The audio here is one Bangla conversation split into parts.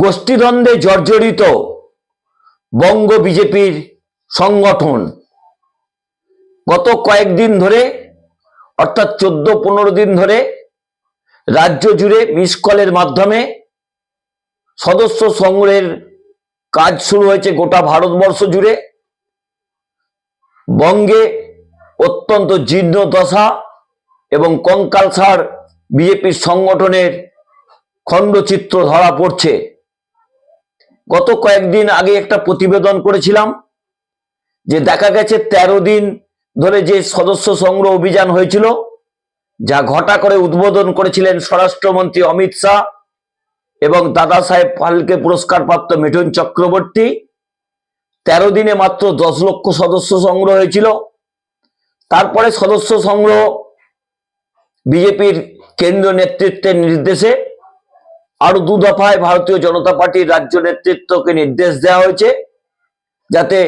গোষ্ঠীদ্বন্দ্বে জর্জরিত বঙ্গ বিজেপির সংগঠন। গত কয়েকদিন ধরে, অর্থাৎ চোদ্দ পনেরো দিন ধরে, রাজ্য জুড়ে মিস কলের মাধ্যমে সদস্য সংগ্রহের কাজ শুরু হয়েছে গোটা ভারতবর্ষ জুড়ে। বঙ্গে অত্যন্ত জীর্ণ দশা এবং কঙ্কালসার বিজেপির সংগঠনের খণ্ডচিত্র ধরা পড়ছে। গত কয়েকদিন আগে একটা প্রতিবেদন করেছিলাম যে দেখা গেছে ১৩ দিন ধরে যে সদস্য সংগ্রহ অভিযান হয়েছিল, যা ঘটা করে উদ্বোধন করেছিলেন স্বরাষ্ট্রমন্ত্রী অমিত শাহ এবং দাদা সাহেব ফালকে পুরস্কারপ্রাপ্ত মিঠুন চক্রবর্তী। তেরো দিনে মাত্র দশ লক্ষ সদস্য সংগ্রহ হয়েছিল। তারপরে সদস্য সংগ্রহ বিজেপির কেন্দ্রীয় নেতৃত্বের নির্দেশে আরও দু দফায় ভারতীয় জনতা পার্টির রাজ্য নেতৃত্বকে নির্দেশ দেওয়া হয়েছে, যাতে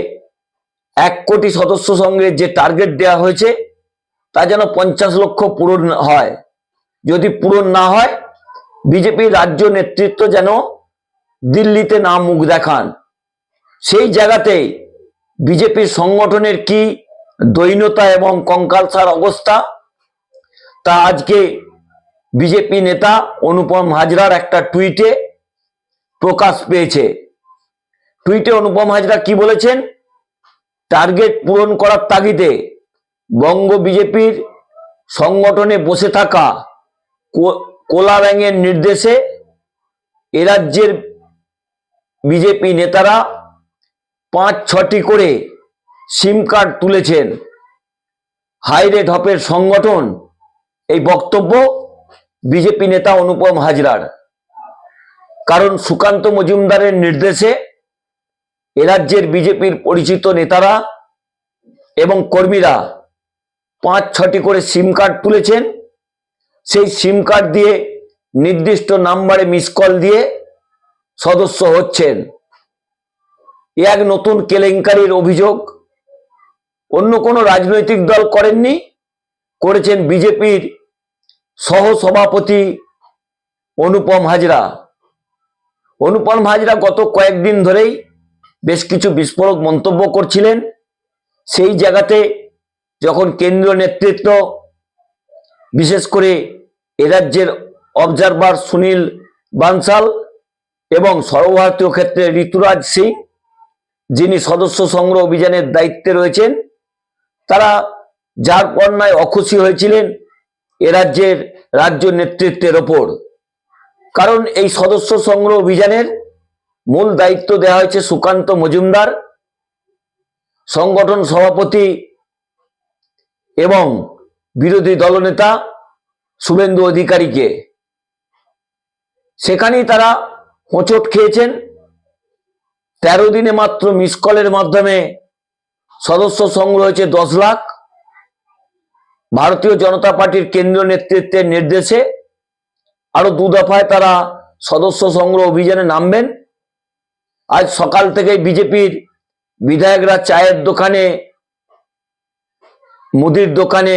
এক কোটি সদস্য সংগ্রহের যে টার্গেট দেওয়া হয়েছে, তা যেন পঞ্চাশ লক্ষ পূরণ হয়। যদি পূরণ না হয় বিজেপির রাজ্য নেতৃত্ব যেন দিল্লিতে না মুখ দেখান। সেই জায়গাতে বিজেপির সংগঠনের কি দৈন্যতা এবং কঙ্কালসার অবস্থা, তা আজকে বিজেপি নেতা অনুপম হাজরার একটা টুইটে প্রকাশ পেয়েছে। টুইটে অনুপম হাজরা কি বলেছেন? টার্গেট পূরণ করার তাগিদে বঙ্গ বিজেপির সংগঠনে বসে থাকা কোলা ব্যাঙের নির্দেশে এ রাজ্যের বিজেপি নেতারা পাঁচ ছটি করে সিম কার্ড তুলেছেন। হাই রেট হপের সংগঠন এই বক্তব্য বিজেপি নেতা অনুপম হাজরার। কারণ সুকান্ত মজুমদারের নির্দেশে এ রাজ্যের বিজেপির পরিচিত নেতারা এবং কর্মীরা পাঁচ ছটি করে সিম কার্ড তুলেছেন। সেই সিম কার্ড দিয়ে নির্দিষ্ট নাম্বারে মিস কল দিয়ে সদস্য হচ্ছেন। এ এক নতুন কেলেঙ্কারির অভিযোগ। অন্য কোনো রাজনৈতিক দল করেননি, করেছেন বিজেপির সহ সভাপতি অনুপম হাজরা। অনুপম হাজরা গত কয়েকদিন ধরেই বেশ কিছু বিস্ফোরক মন্তব্য করছিলেন। সেই জায়গাতে যখন কেন্দ্রীয় নেতৃত্ব, বিশেষ করে এ রাজ্যের অবজারভার সুনীল বানসাল এবং সর্বভারতীয় ক্ষেত্রে ঋতুরাজ সিং, যিনি সদস্য সংগ্রহ অভিযানের দায়িত্বে রয়েছেন, তারা যার পণ্যায় অখুশি হয়েছিলেন এ রাজ্যের রাজ্য নেতৃত্বের ওপর। কারণ এই সদস্য সংগ্রহ অভিযানের মূল দায়িত্ব দেওয়া হয়েছে সুকান্ত মজুমদার, সংগঠন সভাপতি এবং বিরোধী দলনেতা শুভেন্দু অধিকারীকে। সেখানেই তারা হোঁচট খেয়েছেন। তেরো দিনে মাত্র মিস কলের মাধ্যমে সদস্য সংগ্রহ হয়েছে দশ লাখ। ভারতীয় জনতা পার্টির কেন্দ্রীয় নেতৃত্বের নির্দেশে আরও দু দফায় তারা সদস্য সংগ্রহ অভিযানে নামবেন। আজ সকাল থেকে বিজেপির বিধায়করা চায়ের দোকানে, মুদির দোকানে,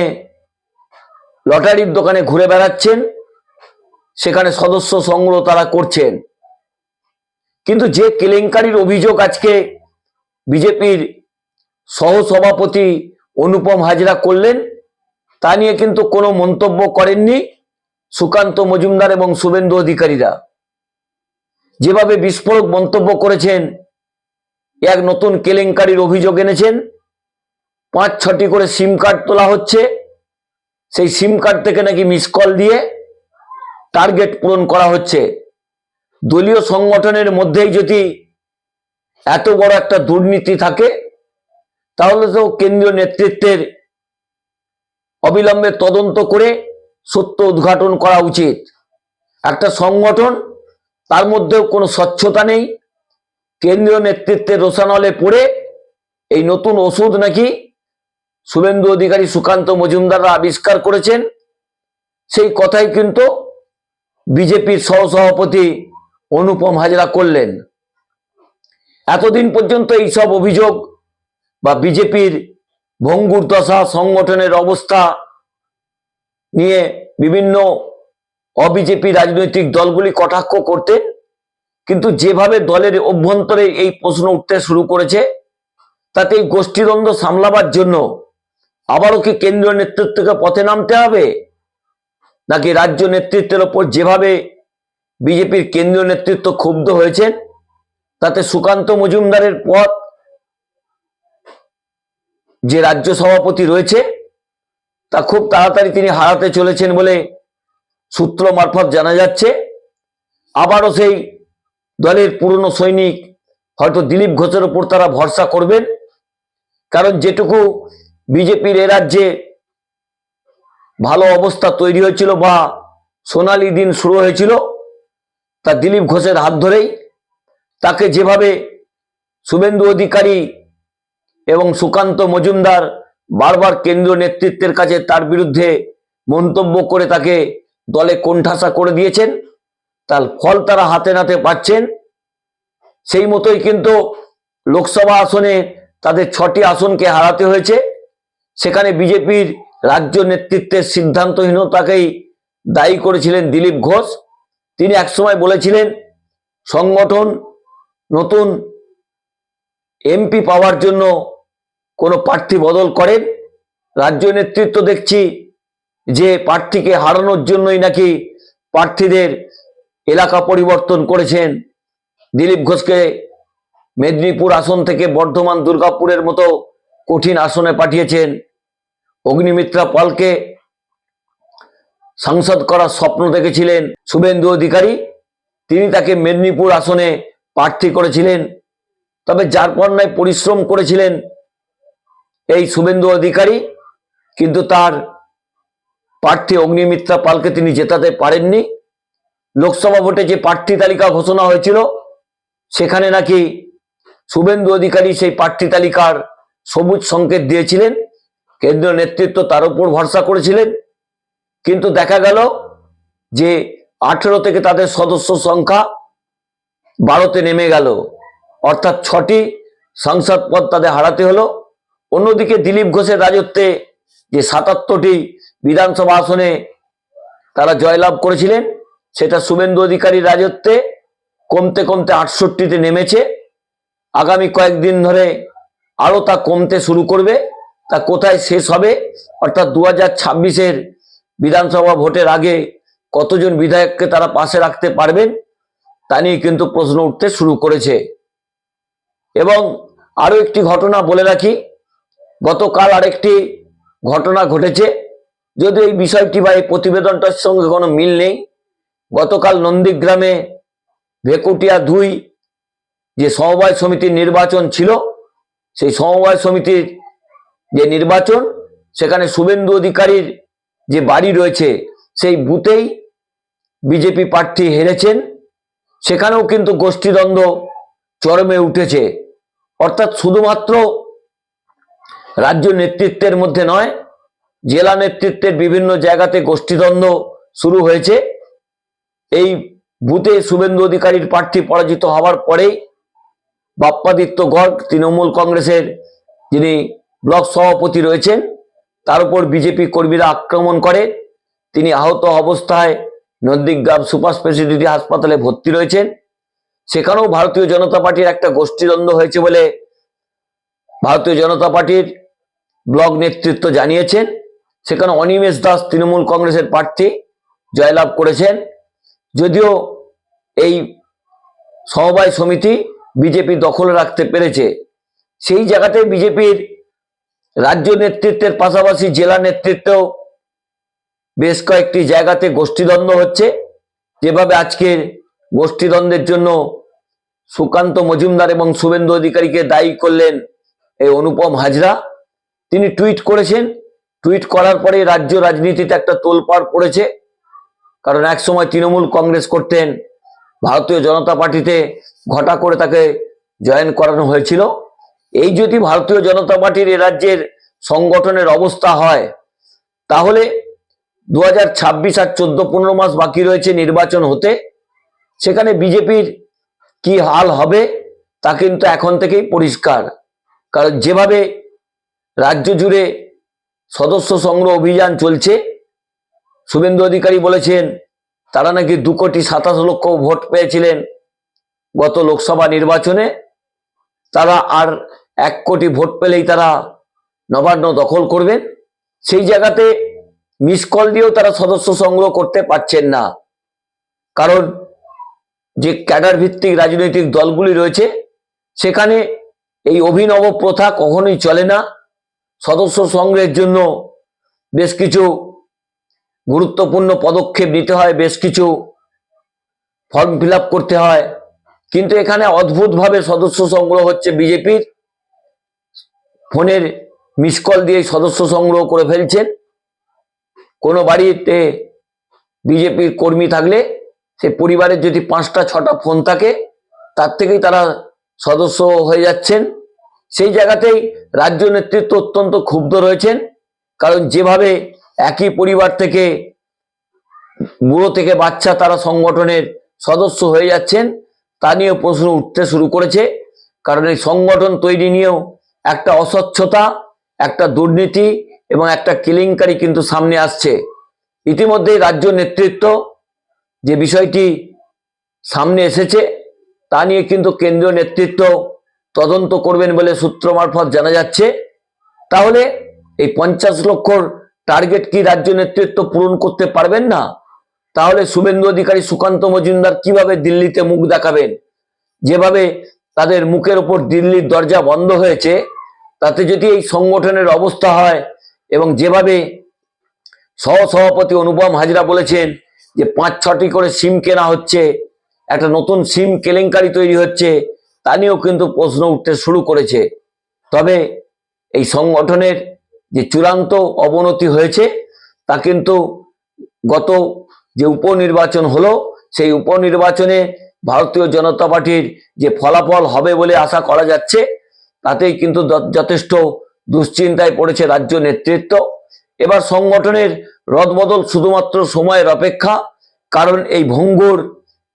লটারির দোকানে ঘুরে বেড়াচ্ছেন। সেখানে সদস্য সংগ্রহ তারা করছেন। কিন্তু যে কেলেঙ্কারির অভিযোগ আজকে বিজেপির সহসভাপতি অনুপম হাজরা করলেন তা নিয়ে কিন্তু কোনো মন্তব্য করেননি সুকান্ত মজুমদার এবং শুভেন্দু অধিকারীরা। যেভাবে বিস্ফোরক মন্তব্য করেছেন, এক নতুন কেলেঙ্কারির অভিযোগ এনেছেন, পাঁচ ছটি করে সিম কার্ড তোলা হচ্ছে, সেই সিম কার্ড থেকে নাকি মিস কল দিয়ে টার্গেট পূরণ করা হচ্ছে। দলীয় সংগঠনের মধ্যেই যদি এত বড় একটা দুর্নীতি থাকে, তাহলে তো কেন্দ্রীয় নেতৃত্বের অবিলম্বে তদন্ত করে সত্য উদ্ঘাটন করা উচিত। একটা সংগঠন, তার মধ্যেও কোনো স্বচ্ছতা নেই। কেন্দ্রীয় নেতৃত্বের রোশানলে পড়ে এই নতুন ওষুধ নাকি শুভেন্দু অধিকারী সুকান্ত মজুমদাররা আবিষ্কার করেছেন, সেই কথাই কিন্তু বিজেপির সহসভাপতি অনুপম হাজরা করলেন। এতদিন পর্যন্ত এইসব অভিযোগ বা বিজেপির ভঙ্গুর দশা সংগঠনের অবস্থা নিয়ে বিভিন্ন অবিজেপি রাজনৈতিক দলগুলি কটাক্ষ করতেন, কিন্তু যেভাবে দলের অভ্যন্তরে এই প্রশ্ন উঠতে শুরু করেছে, তাতে এই গোষ্ঠীদ্বন্দ্ব সামলাবার জন্য আবারও কি কেন্দ্রীয় নেতৃত্বকে পথে নামতে হবে? নাকি রাজ্য নেতৃত্বের ওপর যেভাবে বিজেপির কেন্দ্রীয় নেতৃত্ব ক্ষুব্ধ হয়েছেন, তাতে সুকান্ত মজুমদারের পথ যে রাজ্য সভাপতি রয়েছে, তা খুব তাড়াতাড়ি তিনি হারাতে চলেছেন বলে সূত্র মারফত জানা যাচ্ছে। আবারও সেই দলের পুরনো সৈনিক হয়তো দিলীপ ঘোষের ওপর তারা ভরসা করবেন। কারণ যেটুকু বিজেপির এ রাজ্যে ভালো অবস্থা তৈরি হয়েছিল বা সোনালি দিন শুরু হয়েছিল, তা দিলীপ ঘোষের হাত ধরেই তাকে যেভাবে শুভেন্দু অধিকারী এবং সুকান্ত মজুমদার বারবার কেন্দ্রীয় নেতৃত্বের কাছে তার বিরুদ্ধে মন্তব্য করে তাকে দলে কোণঠাসা করে দিয়েছেন। তার ফল তারা হাতে নাতে পাচ্ছেন। সেই মতোই কিন্তু লোকসভা আসনে তাদের ছটি আসনকে হারাতে হয়েছে। সেখানে বিজেপির রাজ্য নেতৃত্বের সিদ্ধান্তহীনতাকেই দায়ী করেছিলেন দিলীপ ঘোষ। তিনি একসময় বলেছিলেন, সংগঠন নতুন এমপি পাওয়ার জন্য কোনো প্রার্থী বদল করেন? রাজ্য নেতৃত্ব দেখছি যে প্রার্থীকে হারানোর জন্যই নাকি প্রার্থীদের এলাকা পরিবর্তন করেছেন। দিলীপ ঘোষকে মেদিনীপুর আসন থেকে বর্ধমান দুর্গাপুরের মতো কঠিন আসনে পাঠিয়েছেন। অগ্নিমিত্রা পালকে সাংসদ করার স্বপ্ন দেখেছিলেন শুভেন্দু অধিকারী। তিনি তাকে মেদিনীপুর আসনে প্রার্থী করেছিলেন, তবে যার পণ্যায় পরিশ্রম করেছিলেন এই শুভেন্দু অধিকারী, কিন্তু তার প্রার্থী অগ্নিমিত্রা পালকে তিনি জেতাতে পারেননি। লোকসভা ভোটে যে প্রার্থী তালিকা ঘোষণা হয়েছিল, সেখানে নাকি শুভেন্দু অধিকারী সেই প্রার্থী তালিকার সবুজ সংকেত দিয়েছিলেন। কেন্দ্রীয় নেতৃত্ব তার উপর ভরসা করেছিলেন। কিন্তু দেখা গেল যে আঠেরো থেকে তাদের সদস্য সংখ্যা বারোতে নেমে গেল। অর্থাৎ ছটি সংসদ পদ তাদের হারাতে হলো। অন্যদিকে দিলীপ ঘোষের রাজত্বে যে সাতাত্তরটি বিধানসভা আসনে তারা জয়লাভ করেছিলেন, সেটা শুভেন্দু অধিকারীর রাজত্বে কমতে কমতে আটষট্টিতে নেমেছে। আগামী কয়েকদিন ধরে আরও তা কমতে শুরু করবে। তা কোথায় শেষ হবে? অর্থাৎ দু হাজার ছাব্বিশের বিধানসভা ভোটের আগে কতজন বিধায়ককে তারা পাশে রাখতে পারবেন, তা নিয়ে কিন্তু প্রশ্ন উঠতে শুরু করেছে। এবং আরও একটি ঘটনা বলে রাখি গতকাল আরেকটি ঘটনা ঘটেছে। যদিও এই বিষয়টি বা এই প্রতিবেদনটার সঙ্গে কোনো মিল নেই, গতকাল নন্দীগ্রামে ভেকুটিয়া দুই যে সমবায় সমিতির নির্বাচন ছিল, সেই সমবায় সমিতির যে নির্বাচন, সেখানে শুভেন্দু অধিকারীর যে বাড়ি রয়েছে, সেই বুথেই বিজেপি প্রার্থী হেরেছেন। সেখানেও কিন্তু গোষ্ঠীদ্বন্দ্ব চরমে উঠেছে। অর্থাৎ শুধুমাত্র রাজ্য নেতৃত্বের মধ্যে নয়, জেলা নেতৃত্বের বিভিন্ন জায়গাতে গোষ্ঠীদ্বন্দ্ব শুরু হয়েছে। এই বুথে শুভেন্দু অধিকারীর প্রার্থী পরাজিত হওয়ার পরেই বাপ্পাদিত্য গড় তৃণমূল কংগ্রেসের যিনি ব্লক সভাপতি রয়েছেন, তার উপর বিজেপি কর্মীরা আক্রমণ করে। তিনি আহত অবস্থায় নন্দীগ্রাম সুপার স্পেশালিটি হাসপাতালে ভর্তি রয়েছেন। সেখানেও ভারতীয় জনতা পার্টির একটা গোষ্ঠীদ্বন্দ্ব হয়েছে বলে ভারতীয় জনতা পার্টির ব্লক নেতৃত্ব জানিয়েছেন। সেখানে অনিমেষ দাস তৃণমূল কংগ্রেসের প্রার্থী জয়লাভ করেছেন। যদিও এই সমবায় সমিতি বিজেপি দখল রাখতে পেরেছে, সেই জায়গাতে বিজেপির রাজ্য নেতৃত্বের পাশাপাশি জেলা নেতৃত্বেও বেশ কয়েকটি জায়গাতে গোষ্ঠীদ্বন্দ্ব হচ্ছে। যেভাবে আজকের গোষ্ঠীদ্বন্দ্বের জন্য সুকান্ত মজুমদার এবং শুভেন্দু অধিকারীকে দায়ী করলেন এই অনুপম হাজরা। তিনি টুইট করেছেন। টুইট করার পরে রাজ্য রাজনীতিতে একটা তোলপাড় পড়েছে। কারণ এক সময় তৃণমূল কংগ্রেস করতেন, ভারতীয় জনতা পার্টিতে ঘটা করে তাকে জয়েন করানো হয়েছিল। এই যদি ভারতীয় জনতা পার্টির এ রাজ্যের সংগঠনের অবস্থা হয়, তাহলে দু হাজার ছাব্বিশ আর চোদ্দ পনেরো মাস বাকি রয়েছে নির্বাচন হতে। সেখানে বিজেপির কি হাল হবে, তা কিন্তু এখন থেকেই পরিষ্কার। কারণ যেভাবে রাজ্য জুড়ে সদস্য সংগ্রহ অভিযান চলছে। শুভেন্দু অধিকারী বলেছেন, তারা নাকি দু কোটি সাতাশ লক্ষ ভোট পেয়েছিলেন গত লোকসভা নির্বাচনে। তারা আর এক কোটি ভোট পেলেই তারা নবান্ন দখল করবেন। সেই জায়গাতে মিস কল দিয়েও তারা সদস্য সংগ্রহ করতে পারছেন না। কারণ যে ক্যাডার ভিত্তিক রাজনৈতিক দলগুলি রয়েছে, সেখানে এই অভিনব প্রথা কখনোই চলে না। সদস্য সংগ্রহের জন্য বেশ কিছু গুরুত্বপূর্ণ পদক্ষেপ নিতে হয়, বেশ কিছু ফর্ম ফিল করতে হয়। কিন্তু এখানে অদ্ভুতভাবে সদস্য সংগ্রহ হচ্ছে বিজেপির। ফোনের মিস কল দিয়ে সদস্য সংগ্রহ করে ফেলছেন। কোনো বাড়িতে বিজেপির কর্মী থাকলে সে পরিবারের যদি পাঁচটা, ছটা ফোন থাকে, তার থেকেই তারা সদস্য হয়ে যাচ্ছেন। সেই জায়গাতেই রাজ্য নেতৃত্ব অত্যন্ত ক্ষুব্ধ রয়েছেন। কারণ যেভাবে একই পরিবার থেকে বুড়ো থেকে বাচ্চা তারা সংগঠনের সদস্য হয়ে যাচ্ছেন, তা নিয়েও প্রশ্ন উঠতে শুরু করেছে। কারণ এই সংগঠন তৈরি নিয়েও একটা অস্বচ্ছতা, একটা দুর্নীতি এবং একটা কেলেঙ্কারি কিন্তু সামনে আসছে। ইতিমধ্যেই রাজ্য নেতৃত্ব যে বিষয়টি সামনে এসেছে, তা নিয়ে কিন্তু কেন্দ্রীয় নেতৃত্ব তদন্ত করবেন বলে সূত্র মারফত জানা যাচ্ছে। তাহলে এই পঞ্চাশ লক্ষর টার্গেট কি রাজ্য নেতৃত্ব পূরণ করতে পারবেন না? তাহলে শুভেন্দু অধিকারী সুকান্ত মজুমদার কীভাবে দিল্লিতে মুখ দেখাবেন? যেভাবে তাদের মুখের ওপর দিল্লির দরজা বন্ধ হয়েছে, তাতে যদি এই সংগঠনের অবস্থা হয় এবং যেভাবে সহ সভাপতি অনুপম হাজরা বলেছেন যে পাঁচ ছটি করে সিম কেনা হচ্ছে, একটা নতুন সিম কেলেঙ্কারি তৈরি হচ্ছে তা নিয়েও কিন্তু প্রশ্ন উঠতে শুরু করেছে। তবে এই সংগঠনের যে চূড়ান্ত অবনতি হয়েছে, তা কিন্তু গত যে উপনির্বাচন হলো, সেই উপনির্বাচনে ভারতীয় জনতা পার্টির যে ফলাফল হবে বলে আশা করা যাচ্ছে, তাতেই কিন্তু যথেষ্ট দুশ্চিন্তায় পড়েছে রাজ্য নেতৃত্ব। এবার সংগঠনের রদবদল শুধুমাত্র সময়ের অপেক্ষা, কারণ এই ভঙ্গুর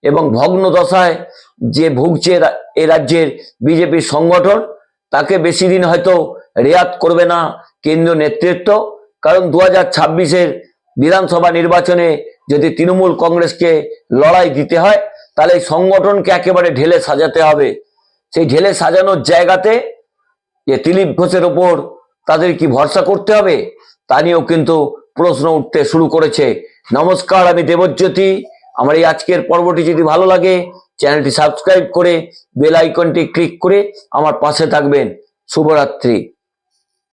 এবং ভগ্ন দশায় যে ভুগছে এ রাজ্যের বিজেপির সংগঠন, তাকে বেশি দিন হয়তো রেয়াত করবে না কেন্দ্রীয় নেতৃত্ব। কারণ দু হাজার ছাব্বিশের বিধানসভা নির্বাচনে যদি তৃণমূল কংগ্রেসকে লড়াই দিতে হয়, তাহলে এই সংগঠনকে একেবারে ঢেলে সাজাতে হবে। সেই ঢেলে সাজানোর জায়গাতে যে দিলীপ ঘোষের ওপর তাদের কি ভরসা করতে হবে, তা নিয়েও কিন্তু প্রশ্ন উঠতে শুরু করেছে। নমস্কার, আমি দেবজ্যোতি। আমার এই আজকের পর্বটি যদি ভালো লাগে চ্যানেলটি সাবস্ক্রাইব করে বেল আইকনটি ক্লিক করে আমার পাশে থাকবেন। শুভরাত্রি।